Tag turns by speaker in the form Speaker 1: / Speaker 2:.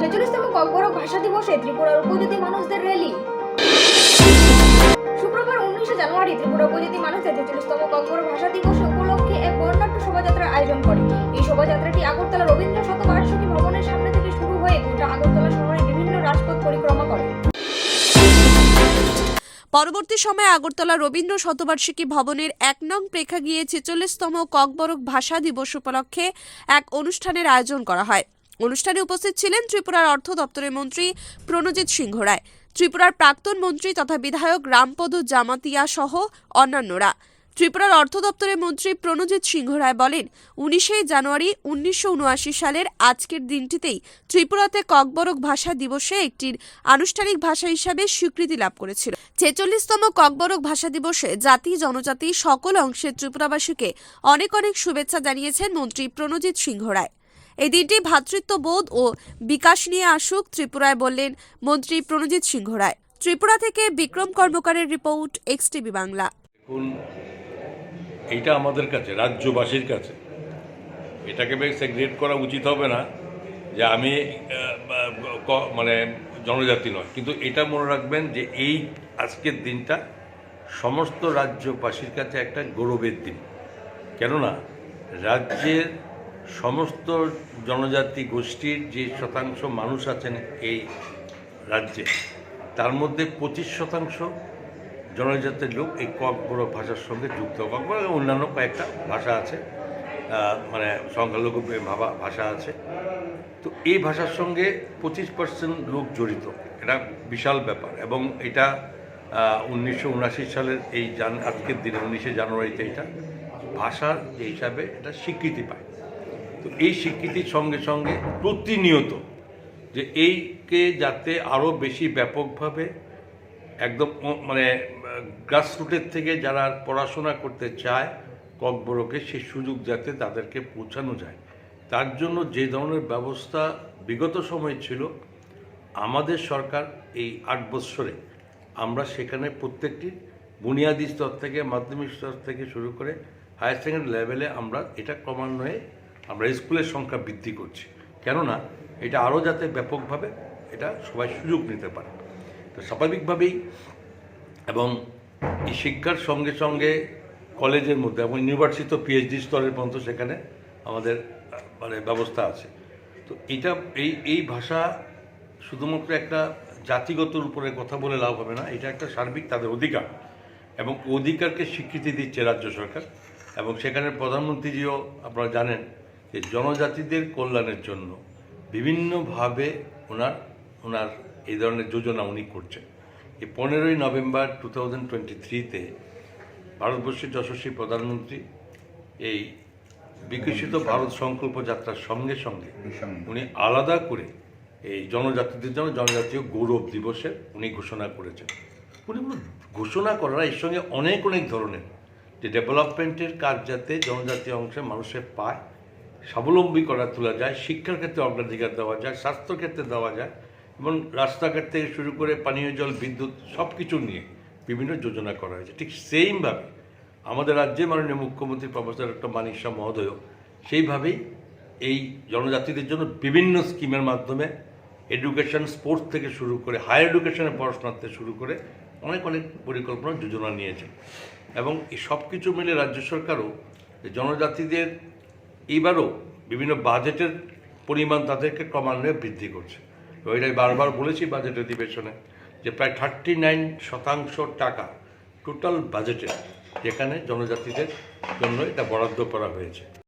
Speaker 1: ছেচল্লিশতম ভাষা দিবসে ত্রিপুরার উপজাতি মানুষদের র্যালি শুক্রবার উনিশে জানুয়ারি ত্রিপুরা উপজাতি মানুষদের ছেচল্লিশতম ভাষা দিবস উপলক্ষে এক বর্ণাঢ্য শোভাযাত্রার আয়োজন করে। এই শোভাযাত্রাটি আগরতলা রবীন্দ্র শতবার্ষিকী ভবনের সামনে থেকে শুরু হয়ে গোটা আগরতলা শহরের বিভিন্ন রাজপথ পরিক্রমা করে।
Speaker 2: পরবর্তী সময়ে আগরতলা রবীন্দ্র শতবার্ষিকী ভবনের এক নং প্রেক্ষাগৃহে ছেচল্লিশতম ককবরক ভাষা দিবস উপলক্ষে এক অনুষ্ঠানের আয়োজন করা হয়। অনুষ্ঠানে উপস্থিত ছিলেন ত্রিপুরার অর্থ দপ্তরের মন্ত্রী প্রণজিৎ সিংহ রায় ত্রিপুরার প্রাক্তন মন্ত্রী তথা বিধায়ক রামপদ জামাতিয়া সহ অন্যান্যরা। ত্রিপুরার অর্থ দপ্তরের মন্ত্রী প্রণজিৎ সিংহ রায় বলেন, উনিশে জানুয়ারি উনিশশো উনআশি সালের আজকের দিনটিতেই ত্রিপুরাতে ককবরক ভাষা দিবসে একটি আনুষ্ঠানিক ভাষা হিসাবে স্বীকৃতি লাভ করেছিল। ছেচল্লিশতম ককবরক ভাষা দিবসে জাতি, জনজাতি সকল অংশের ত্রিপুরাবাসীকে অনেক অনেক শুভেচ্ছা জানিয়েছেন মন্ত্রী প্রণজিৎ সিংহ রায় এই দিনটি ভ্রাতৃত্ববোধ ও বিকাশ নিয়ে আসুক, ত্রিপুরায় বললেন মন্ত্রী প্রণজিৎ সিংহ রায়। ত্রিপুরা থেকে বিক্রম কর্মকারের রিপোর্ট, এক্স টিভি বাংলা।
Speaker 3: এখন এইটা আমাদের কাছে, রাজ্যবাসীর কাছে। এটাকে বেশ সেগ্রেট করা উচিত হবে না যে আমি মানে জনজাতি নয়। কিন্তু এটা মনে রাখবেন যে এই আজকের দিনটা সমস্ত রাজ্যবাসীর কাছে একটা গৌরবের দিন। কেননা, রাজ্যের সমস্ত জনজাতি গোষ্ঠীর যে শতাংশ মানুষ আছেন এই রাজ্যে, তার মধ্যে পঁচিশ শতাংশ জনজাতির লোক এই ককবড় ভাষার সঙ্গে যুক্ত। ককবড় অন্যান্য কয়েকটা ভাষা আছে মানে সংখ্যালঘু ভাবা ভাষা আছে। তো এই ভাষার সঙ্গে পঁচিশ পার্সেন্ট লোক জড়িত, এটা বিশাল ব্যাপার। এবং এটা উনিশশো উনাশি সালের এই জান, আজকের দিনে উনিশে জানুয়ারিতে এটা ভাষার যে হিসাবে এটা স্বীকৃতি পায়। তো এই স্বীকৃতির সঙ্গে সঙ্গে প্রতিনিয়ত যে এইকে যাতে আরও বেশি ব্যাপকভাবে একদম মানে গ্রাসরুটের থেকে যারা পড়াশোনা করতে চায় ককবরকে সেই সুযোগ যাতে তাদেরকে পৌঁছানো যায়। তার জন্য যে ধরনের ব্যবস্থা বিগত সময় ছিল, আমাদের সরকার এই আট বৎসরে আমরা সেখানে প্রত্যেকটি বুনিয়াদী স্তর থেকে, মাধ্যমিক স্তর থেকে শুরু করে হায়ার সেকেন্ডারি লেভেলে আমরা এটা ক্রমান্বয়ে আমরা স্কুলের সংখ্যা বৃদ্ধি করছি। কেননা এটা আরও যাতে ব্যাপকভাবে এটা সবাই সুযোগ নিতে পারে। তো স্বাভাবিকভাবেই এবং এই শিক্ষার সঙ্গে সঙ্গে কলেজের মধ্যে এবং ইউনিভার্সিটি তো পিএইচডি স্তরের পর্যন্ত সেখানে আমাদের মানে ব্যবস্থা আছে। তো এটা এই এই ভাষা শুধুমাত্র একটা জাতিগতর উপরে কথা বলে লাভ হবে না, এটা একটা সার্বিক তাদের অধিকার এবং অধিকারকে স্বীকৃতি দিচ্ছে রাজ্য সরকার এবং সেখানে প্রধানমন্ত্রীজিও আপনারা জানেন যে জনজাতিদের কল্যাণের জন্য বিভিন্নভাবে ওনার ওনার এই ধরনের যোজনা উনি করছেন। এই পনেরোই নভেম্বর টু থাউজেন্ড টোয়েন্টি থ্রিতে ভারতবর্ষের যশস্বী প্রধানমন্ত্রী এই বিকশিত ভারত সংকল্প যাত্রার সঙ্গে সঙ্গে উনি আলাদা করে এই জনজাতিদের জন্য জনজাতীয় গৌরব দিবসের উনি ঘোষণা করেছেন। উনি ঘোষণা করার এর সঙ্গে অনেক অনেক ধরনের। যে ডেভেলপমেন্টের কাজ যাতে জনজাতীয় অংশে মানুষের পায় স্বাবলম্বী করা তোলা যায়, শিক্ষার ক্ষেত্রে অগ্রাধিকার দেওয়া যায়, স্বাস্থ্য ক্ষেত্রে দেওয়া যায় এবং রাস্তাঘাট থেকে শুরু করে পানীয় জল, বিদ্যুৎ সব কিছু নিয়ে বিভিন্ন যোজনা করা হয়েছে। ঠিক সেইমভাবে আমাদের রাজ্যে মাননীয় মুখ্যমন্ত্রী প্রফেসর ডক্টর মানিক শাহ মহোদয় সেইভাবেই এই জনজাতিদের জন্য বিভিন্ন স্কিমের মাধ্যমে এডুকেশন, স্পোর্টস থেকে শুরু করে হায়ার এডুকেশনে পড়াশোনা থেকে শুরু করে অনেক অনেক পরিকল্পনা, যোজনা নিয়েছে এবং এই সব কিছু মিলে রাজ্য সরকারও জনজাতিদের এইবারও বিভিন্ন বাজেটের পরিমাণ তাদেরকে ক্রমান্বয়ে বৃদ্ধি করছে। এটাই বারবার বলেছি বাজেট অধিবেশনে যে প্রায় থার্টি নাইন শতাংশ টাকা টোটাল বাজেটে যেখানে জনজাতিদের জন্য এটা বরাদ্দ করা হয়েছে।